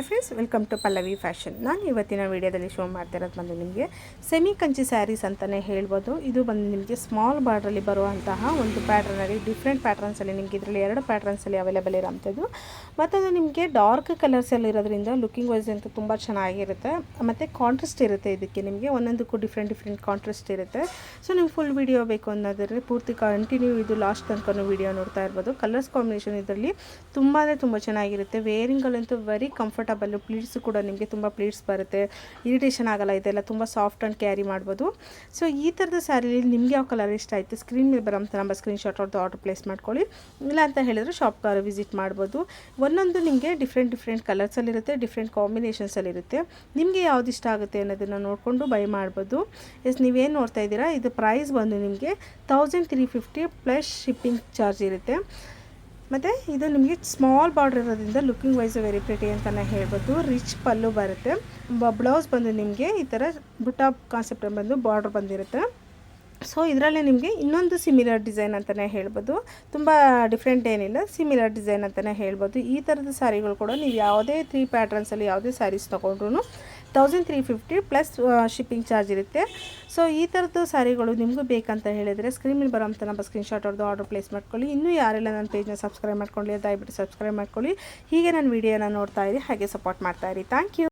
Hi friends welcome to Pallavi fashion ನಾನು ಇವತ್ತಿನ ವಿಡಿಯೋದಲ್ಲಿ ಶೋ ಮಾಡ್ತಿರೋದು ಬಂದು ನಿಮಗೆ ಸೆಮಿ ಕಂಚಿ ಸ್ಯಾರೀಸ್ ಅಂತಲೇ ಹೇಳ್ಬೋದು. ಇದು ಬಂದು ನಿಮಗೆ ಸ್ಮಾಲ್ ಬಾರ್ಡ್ರಲ್ಲಿ ಬರುವಂತಹ ಒಂದು ಪ್ಯಾಟ್ರನಲ್ಲಿ ಡಿಫ್ರೆಂಟ್ ಪ್ಯಾಟ್ರನ್ಸಲ್ಲಿ ನಿಮಗೆ ಇದರಲ್ಲಿ ಎರಡು ಪ್ಯಾಟ್ರನ್ಸಲ್ಲಿ ಅವೈಲೇಬಲ್ ಇರೋಂಥದ್ದು. ಮತ್ತೊಂದು ನಿಮಗೆ ಡಾರ್ಕ್ ಕಲರ್ಸಲ್ಲಿ ಇರೋದ್ರಿಂದ ಲುಕಿಂಗ್ ವೈಸ್ ಅಂತೂ ತುಂಬ ಚೆನ್ನಾಗಿರುತ್ತೆ. ಮತ್ತು ಕಾಂಟ್ರಾಸ್ಟ್ ಇರುತ್ತೆ ಇದಕ್ಕೆ ನಿಮಗೆ, ಒಂದೊಂದಕ್ಕೂ ಡಿಫ್ರೆಂಟ್ ಡಿಫ್ರೆಂಟ್ ಕಾಂಟ್ರಾಸ್ಟ್ ಇರುತ್ತೆ. ಸೊ ನಿಮ್ಗೆ ಫುಲ್ ವೀಡಿಯೋ ಬೇಕು ಅನ್ನೋದಾದರೆ ಪೂರ್ತಿ ಕಂಟಿನ್ಯೂ ಇದು ಲಾಸ್ಟ್ ತನಕ ವಿಡಿಯೋ ನೋಡ್ತಾ ಇರ್ಬೋದು. ಕಲರ್ಸ್ ಕಾಂಬಿನೇಷನ್ ಇದರಲ್ಲಿ ತುಂಬಾ ತುಂಬ ಚೆನ್ನಾಗಿರುತ್ತೆ. ವೇರಿಂಗಲ್ಲಂತೂ ವೆರಿ ಕಂಫರ್ಟಬಲ್ಲು ಪ್ಲೀಟ್ಸು ಕೂಡ ನಿಮಗೆ ತುಂಬ ಪ್ಲೀಟ್ಸ್ ಬರುತ್ತೆ. ಇರಿಟೇಷನ್ ಆಗಲ್ಲ, ಇದೆಲ್ಲ ತುಂಬ ಸಾಫ್ಟ್ ಆ್ಯಂಡ್ ಕ್ಯಾರಿ ಮಾಡ್ಬೋದು. ಸೊ ಈ ಥರದ ಸ್ಯಾರಿಲಿ ನಿಮಗೆ ಯಾವ ಕಲರ್ ಇಷ್ಟ ಆಯಿತು? ಸ್ಕ್ರೀನ್ ಮೇಲೆ ಬರೋಂಥ ನಮ್ಮ ಸ್ಕ್ರೀನ್ಶಾಟ್ ಅವ್ರದ್ದು ಆರ್ಡರ್ ಪ್ಲೇಸ್ ಮಾಡ್ಕೊಳ್ಳಿ. ಇಲ್ಲ ಅಂತ ಹೇಳಿದ್ರೆ ಶಾಪ್ ವಿಸಿಟ್ ಮಾಡ್ಬೋದು. ಒಂದೊಂದು ನಿಮಗೆ ಡಿಫ್ರೆಂಟ್ ಡಿಫ್ರೆಂಟ್ ಕಲರ್ಸಲ್ಲಿರುತ್ತೆ ಡಿಫ್ರೆಂಟ್ ಕಾಂಬಿನೇಷನ್ಸಲ್ಲಿರುತ್ತೆ ನಿಮಗೆ ಯಾವ್ದು ಇಷ್ಟ ಆಗುತ್ತೆ ಅನ್ನೋದನ್ನು ನೋಡಿಕೊಂಡು ಬೈ ಮಾಡ್ಬೋದು. ಎಸ್ ನೀವೇನು ನೋಡ್ತಾ ಇದ್ದೀರಾ? ಇದು ಪ್ರೈಸ್ ಬಂದು ನಿಮಗೆ thousand three fifty plus shipping charge ಇರುತ್ತೆ. ಮತ್ತು ಇದು ನಿಮಗೆ ಸ್ಮಾಲ್ ಬಾರ್ಡರ್ ಇರೋದ್ರಿಂದ ಲುಕಿಂಗ್ ವೈಸ್ ವೆರಿ ಪ್ರಿಟಿ ಅಂತಲೇ ಹೇಳ್ಬೋದು. ರಿಚ್ ಪಲ್ಲು ಬರುತ್ತೆ. ಬ್ಲೌಸ್ ಬಂದು ನಿಮಗೆ ಈ ಥರ ಬುಟಾಪ್ ಕಾನ್ಸೆಪ್ಟ್ ಬಂದು ಬಾರ್ಡ್ರ್ ಬಂದಿರುತ್ತೆ. ಸೊ ಇದರಲ್ಲೇ ನಿಮಗೆ ಇನ್ನೊಂದು ಸಿಮಿಲರ್ ಡಿಸೈನ್ ಅಂತಲೇ ಹೇಳ್ಬೋದು. ತುಂಬ ಡಿಫ್ರೆಂಟ್ ಏನಿಲ್ಲ ಸಿಮಿಲರ್ ಡಿಸೈನ್ ಅಂತಲೇ ಹೇಳ್ಬೋದು. ಈ ಥರದ ಸ್ಯಾರಿಗಳು ಕೂಡ ನೀವು ಯಾವುದೇ ತ್ರೀ ಪ್ಯಾಟ್ರನ್ಸಲ್ಲಿ ಯಾವುದೇ ಸ್ಯಾರೀಸ್ ತೊಗೊಂಡ್ರು thousand three fifty plus shipping charge ಇರುತ್ತೆ. ಸೊ ಈ ಥರದ್ದು ಸ್ಯಾರಿಗಳು ನಿಮಗೂ ಬೇಕಂತ ಹೇಳಿದರೆ ಸ್ಕ್ರೀನ್ ಮೇಲೆ ಬರೋಂಥ ನಮ್ಮ ಸ್ಕ್ರೀನ್ಶಾಟ್ ಅವ್ರದ್ದು ಆರ್ಡರ್ ಪ್ಲೇಸ್ ಮಾಡ್ಕೊಳ್ಳಿ. ಇನ್ನೂ ಯಾರೆಲ್ಲ ನನ್ನ ಪೇಜ್ನ ಸಬ್ಸ್ಕ್ರೈಬ್ ಮಾಡ್ಕೊಳ್ಳಿ ದಯವಿಟ್ಟು ಸಬ್ಸ್ಕ್ರೈಬ್ ಮಾಡ್ಕೊಳ್ಳಿ. ಹೀಗೆ ನಾನು ವೀಡಿಯೋನ ನೋಡ್ತಾ ಇರಿ, ಹಾಗೆ ಸಪೋರ್ಟ್ ಮಾಡ್ತಾ ಇರಿ. Thank you